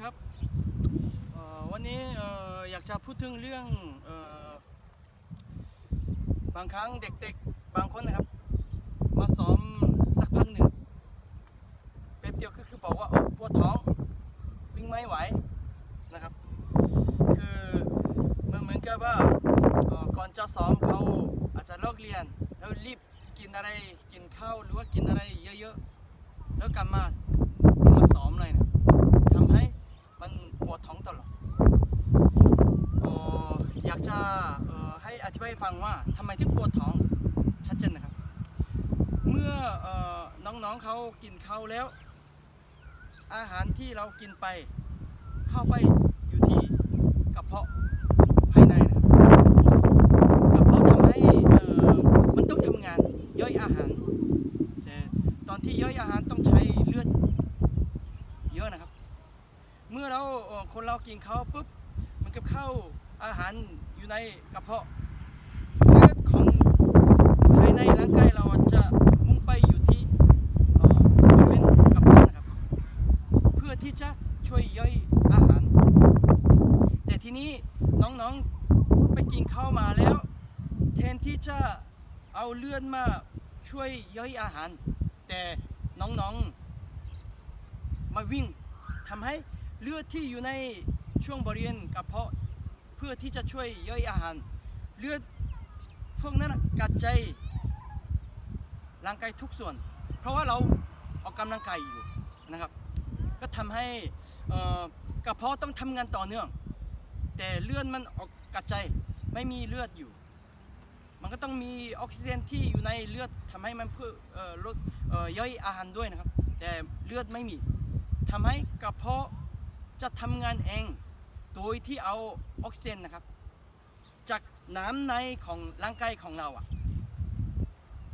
ครับวันนี้อยากจะพูดถึงเรื่องอบางครั้งเด็กๆบางคนนะครับ มาซ้อมสักพักหนึ่งแป๊บเดียวก็คือบอกว่าปวดท้องวิ่งไม่ไหวนะครับ คือมันเหมือนกับว่าก่อนจะซ้อมเขาอาจจะเลิกเรียนแล้วรีบกินอะไรกินข้าวหรือว่ากินอะไรเยอะๆแล้วกลับมาซ้อมเลยเนี่ยทำให้มัน ปวดท้องตลอดอยากจะให้อธิบายฟังว่าทำไมถึงปวดท้องชัดเจนนะครับ เมื่อน้องๆเขากินข้าวแล้ว อาหารที่เรากินไปเข้าไปอยู่ที่กระเพาะภายในนะครับกระเพาะทำให้มันต้องทำงานย่อยอาหารแต่ตอนที่ย่อยอาหารต้องใช้เลือดเยอะนะครับ เมื่อเราคนเรากินข้าวปุ๊บมันก็เข้าอาหารอยู่ในกระเพาะเลือดของภายในร่างกายเราจะมุ่งไปอยู่ที่บริเวณกระเพาะนะครับเพื่อที่จะช่วยย่อยอาหาร แต่ทีนี้น้องๆไปกินข้าวมาแล้ว แทนที่จะเอาเลือดมาช่วยย่อยอาหาร แต่น้องๆมาวิ่งทำให้ เลือดที่อยู่ในช่วงบริเวณกระเพาะเพื่อที่จะช่วยย่อยอาหาร เลือดพวกนั้นน่ะกระจร่างกายทุกส่วน เพราะว่าเราออกกำลังกายอยู่นะครับ ก็ทำให้กระเพาะต้องทำงานต่อเนื่อง แต่เลือดมันออกกระจไม่มีเลือดอยู่ มันก็ต้องมีออกซิเจนที่อยู่ในเลือดทำให้มันเพื่อเอ่อลดเอ่อย่อยอาหารด้วยนะครับ แต่เลือดไม่มีทำให้กระเพาะ จะทำงานเอง โดยที่เอาออกซิเจนนะครับ จากน้ำในของร่างกายของเราอะ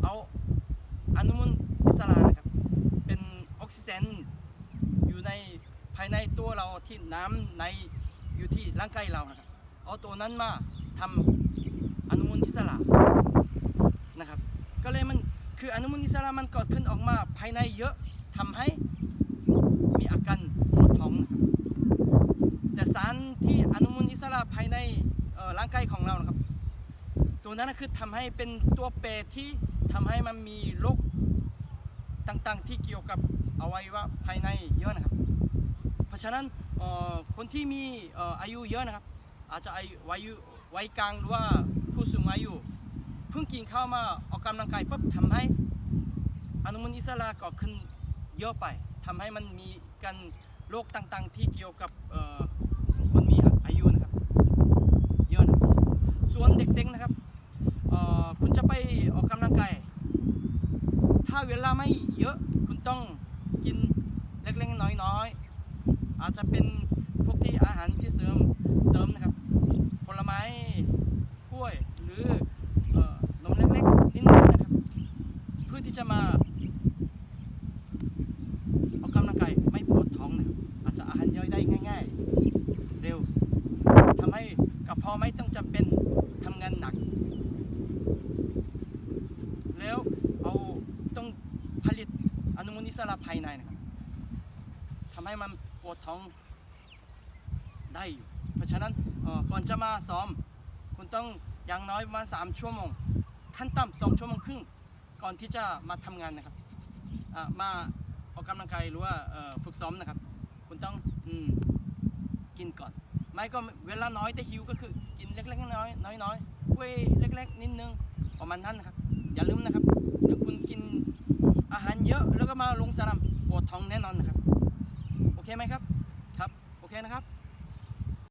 เอาอนุมูลอิสระนะครับ เป็นออกซิเจนอยู่ในภายในตัวเราที่น้ำในอยู่ที่ร่างกายเรานะครับ เอาตัวนั้นมาทำอนุมูลอิสระนะครับ ก็เลยมันคืออนุมูลอิสระมันเกิดขึ้นออกมาภายในเยอะทำให้มีอาการปวดท้องนะครับ แต่สารที่อนุมูลอิสระภายในร่างกายของเรานะครับ ตัวนั้นคือทำให้เป็นตัวแปรที่ทำให้มันมีโรคต่างๆ ที่เกี่ยวกับอวัยวะภายในเยอะนะครับ เพราะฉะนั้นคนที่มีอายุเยอะนะครับ อาจจะอายุวัยอายุวัยกลางหรือว่าผู้สูงอายุเพิ่งกินข้าวมาออกกำลังกายปุ๊บทำให้อนุมูลอิสระก็ขึ้นเยอะไปทำให้มันมีการ โรคต่างๆ ที่เกี่ยวกับคนมีอายุนะครับเยอะนะส่วนเด็กๆนะครับคุณจะไปออกกำลังกายถ้าเวลาไม่เยอะคุณต้องกินเล็กๆน้อยๆอาจจะเป็นพวกที่อาหารที่เสริมเสริมนะครับ ผลไม้กล้วยหรือเอ่อนมเล็กๆนิดนึงนะครับ เพื่อที่จะมาออกกำลังกายไม่ปวดท้องนะครับอาจจะอาหารย่อยได้ง่าย ๆ เร็วทำให้กระเพาะไม่ต้องจำเป็นทำงานหนัก แล้วเอาต้องผลิตอนุมูลอิ สระภายในนะครับทำให้มันปวดท้องได้อยู่ เพราะฉะนั้นก่อนจะมาซ้อม คุณต้องอย่างน้อยประมาณ3ชั่วโมง ขั้นต่ำ2ชั่วโมงครึ่ง ก่อนที่จะมาทำงานนะครับมาออกกำลังกายหรือว่าฝึกซ้อมนะครับ คุณต้องอกินก่อน ไม่ก็เวลาน้อยแต่หิวก็คือกินเล็กๆน้อยๆน้อยๆกล้วยเล็ก ๆ นิดนึงประมาณนั้นนะครับ อย่าลืมนะครับถ้าคุณกินอาหารเยอะแล้วก็มาล งสลัมปวดท้องแน่นอนนะครับ โอเคไหมครับ